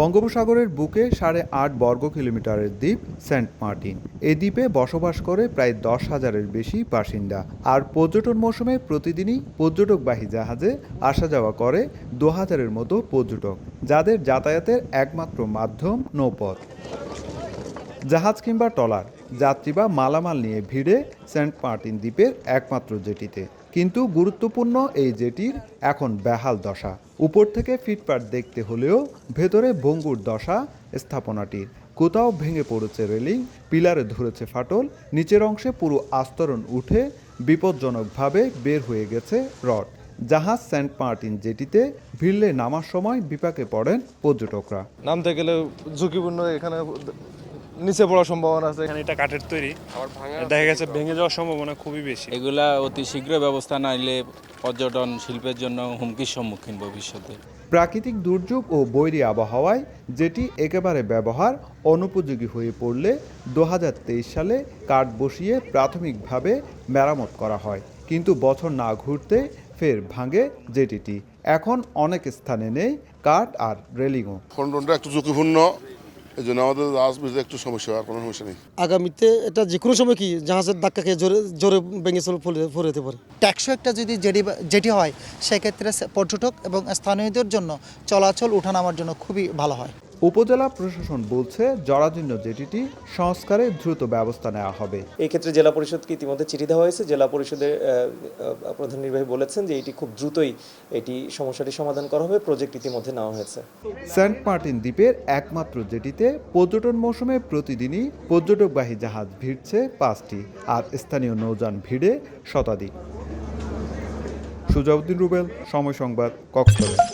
বঙ্গোপসাগরের বুকে সাড়ে আট বর্গ কিলোমিটারের দ্বীপ সেন্ট মার্টিন। এ দ্বীপে বসবাস করে প্রায় দশ হাজারের বেশি বাসিন্দা। আর পর্যটন মৌসুমে প্রতিদিনই পর্যটকবাহী জাহাজে আসা যাওয়া করে দু হাজারের মতো পর্যটক, যাদের যাতায়াতের একমাত্র মাধ্যম নৌপথ। জাহাজ কিংবা ট্রলার। যাত্রী বা মালামাল নিয়ে ভিড়ে সেন্ট মার্টিন দ্বীপের একমাত্র জেটিতে। কিন্তু গুরুত্বপূর্ণ এই জেটির এখন বেহাল দশা। উপর থেকে ফিটপাট দেখতে হলেও ভেতরে ভঙ্গুর দশা স্থাপনাটির। কোথাও ভেঙে পড়েছে রেলিং, পিলারে ধরেছে ফাটল, নিচের অংশে পুরো আস্তরণ উঠে বিপজ্জনকভাবে বের হয়ে গেছে রড। জাহাজ সেন্ট মার্টিন জেটিতে ভিড়লে নামার সময় বিপাকে পড়েন পর্যটকরা। নামতে গেলে ঝুঁকিপূর্ণ এখানে নিচে পড়ার সম্ভাবনা আছে। এখানে এটা কাঠের তৈরি। দেখা গেছে ভেঙে যাওয়ার সম্ভাবনা খুবই বেশি। এগুলা অতি শীঘ্র ব্যবস্থা না নিলে পর্যটন শিল্পের জন্য হুমকির সম্মুখীন ভবিষ্যতে। প্রাকৃতিক দুর্যোগ ও বৈরী আবহাওয়ায় যেটি একেবারে ব্যবহার অনুপযোগী হয়ে পড়লে দু হাজার তেইশ সালে কাঠ বসিয়ে প্রাথমিকভাবে মেরামত করা হয়। কিন্তু বছর না ঘুরতে ফের ভাঙে যেটিটি এখন অনেক স্থানে নেই কাঠ আর রেলিংও। খন্ডনটা একটু ঝুঁকিপূর্ণ। এই জন্য আমাদের বুঝতে একটু সমস্যা আর কোনো সমস্যা নেই। আগামীতে এটা যে কোনো সময় কি জাহাজের ধাক্কা খেয়ে জোরে জোরে ভেঙে চলে পড়ে পড়ে যেতে পারে? ট্যাক্সো একটা যদি জেটি যেটি হয় সেক্ষেত্রে পর্যটক এবং স্থানীয়দের জন্য চলাচল উঠানামার জন্য খুবই ভালো হয়। উপজেলা প্রশাসন বলছে জরাজীর্ণ জেটিটি সংস্কারে দ্রুত ব্যবস্থা নেওয়া হবে। এই ক্ষেত্রে জেলা পরিষদকে ইতিমধ্যে চিঠি দেওয়া হয়েছে। জেলা পরিষদের প্রধান নির্বাহী বলেছেন যে এটি খুব দ্রুতই এটি সমস্যাটি সমাধান করা হবে। প্রজেক্ট ইতিমধ্যে নেওয়া হয়েছে। সেন্ট মার্টিন দ্বীপের একমাত্র জেটিতে পর্যটন মৌসুমে প্রতিদিনই পর্যটকবাহী জাহাজ ভিড়ছে পাঁচটি আর স্থানীয় নৌযান ভিড়ে শতাধিক। সুজাউদ্দিন রুবেল সময় সংবাদ কক্সবাজার।